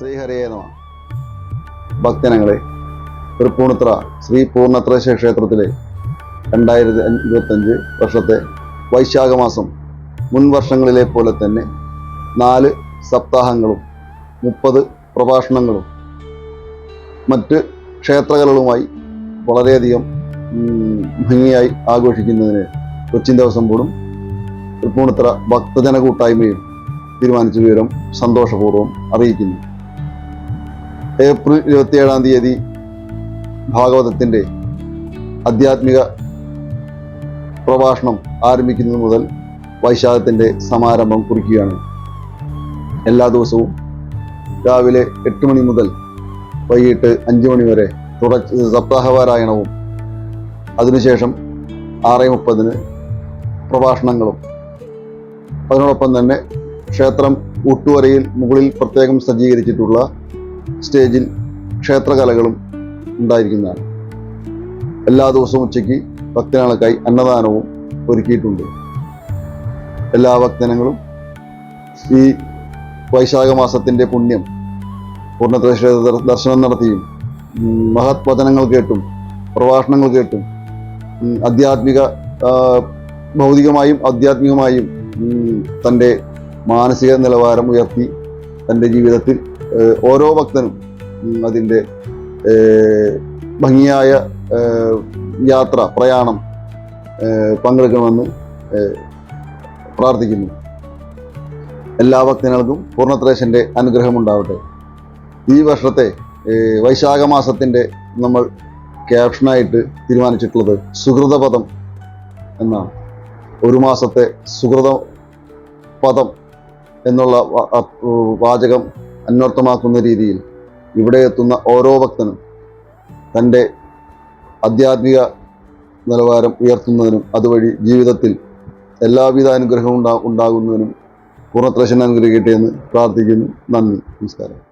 ശ്രീഹരേ നമ. ഭക്തനങ്ങളെ തൃപ്പൂണിത്ര ശ്രീ പൂർണത്ര ക്ഷേത്രത്തിലെ രണ്ടായിരത്തി ഇരുപത്തഞ്ച് വർഷത്തെ വൈശാഖ മാസം മുൻ വർഷങ്ങളിലെ പോലെ തന്നെ നാല് സപ്താഹങ്ങളും മുപ്പത് പ്രഭാഷണങ്ങളും മറ്റ് ക്ഷേത്രകലകളുമായി വളരെയധികം ഭംഗിയായി ആഘോഷിക്കുന്നതിന് കൊച്ചിൻ ദേവസ്വം ബോർഡും തൃപ്പൂണിത്ര ഭക്തജന കൂട്ടായ്മയും തീരുമാനിച്ച വിവരം സന്തോഷപൂർവം അറിയിക്കുന്നു. ഏപ്രിൽ ഇരുപത്തിയേഴാം തീയതി ഭാഗവതത്തിന്റെ ആധ്യാത്മിക പ്രഭാഷണം ആരംഭിക്കുന്നത് മുതൽ വൈശാഖത്തിന്റെ സമാരംഭം കുറിക്കുകയാണ്. എല്ലാ ദിവസവും രാവിലെ എട്ട് മണി മുതൽ വൈകിട്ട് അഞ്ച് മണി വരെ തുടർച്ച സപ്താഹപാരായണവും അതിനുശേഷം ആറ് മുപ്പതിന് പ്രഭാഷണങ്ങളും. അതിനോടൊപ്പം തന്നെ ക്ഷേത്രം ഊട്ടുവരയിൽ മുകളിൽ പ്രത്യേകം സജ്ജീകരിച്ചിട്ടുള്ള സ്റ്റേജിൽ ക്ഷേത്രകലകളും ഉണ്ടായിരിക്കുന്നതാണ്. എല്ലാ ദിവസവും ഉച്ചയ്ക്ക് ഭക്തജനങ്ങൾക്കായി അന്നദാനവും ഒരുക്കിയിട്ടുണ്ട്. എല്ലാ ഭക്തജനങ്ങളും ഈ വൈശാഖ മാസത്തിന്റെ പുണ്യം പൂർണത്രേശ്വര ദർശനം നടത്തിയും മഹത്വചനങ്ങൾ മഹത് വചനങ്ങൾ കേട്ടും പ്രഭാഷണങ്ങൾ കേട്ടും ആധ്യാത്മിക ഭൗതികമായും ആധ്യാത്മികമായും തന്റെ മാനസിക നിലവാരം ഉയർത്തി തന്റെ ജീവിതത്തിൽ ഓരോ ഭക്തനും അതിന്റെ ഭംഗിയായ യാത്ര പ്രയാണം പങ്കെടുക്കണമെന്ന് പ്രാർത്ഥിക്കുന്നു. എല്ലാ ഭക്തജനങ്ങൾക്കും പൂർണത്രേശന്റെ അനുഗ്രഹമുണ്ടാവട്ടെ ഈ വർഷത്തെ വൈശാഖ മാസത്തിന്റെ നമ്മൾ ക്യാപ്ഷനായിട്ട് തീരുമാനിച്ചിട്ടുള്ളത് സുഹൃതപദം എന്നാണ്. ഒരു മാസത്തെ സുഹൃത പദം എന്നുള്ള വാചകം അന്വർത്ഥമാക്കുന്ന രീതിയിൽ ഇവിടെ എത്തുന്ന ഓരോ ഭക്തനും തന്റെ ആധ്യാത്മിക നിലവാരം ഉയർത്തുന്നതിനും അതുവഴി ജീവിതത്തിൽ എല്ലാവിധ അനുഗ്രഹം ഉണ്ടാ ഉണ്ടാകുന്നതിനും പൂർണത്രേശൻ അനുഗ്രഹിക്കട്ടെ എന്ന് പ്രാർത്ഥിക്കുന്നു. നന്ദി. നമസ്കാരം.